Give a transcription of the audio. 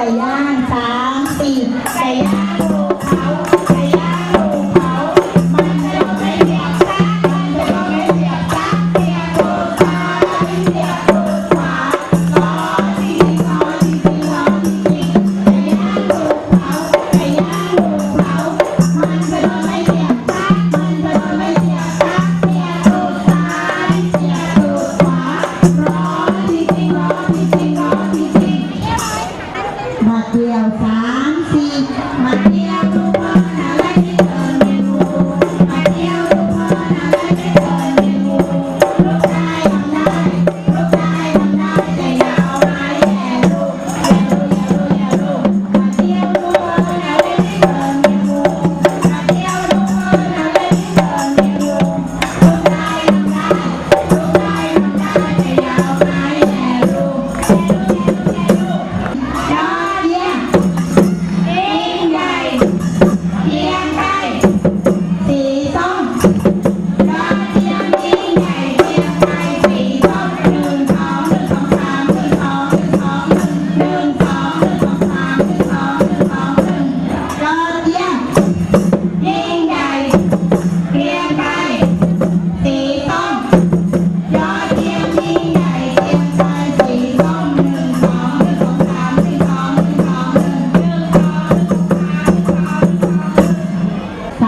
ไก่ย่างสามสี่ไก่ย่างโลเขา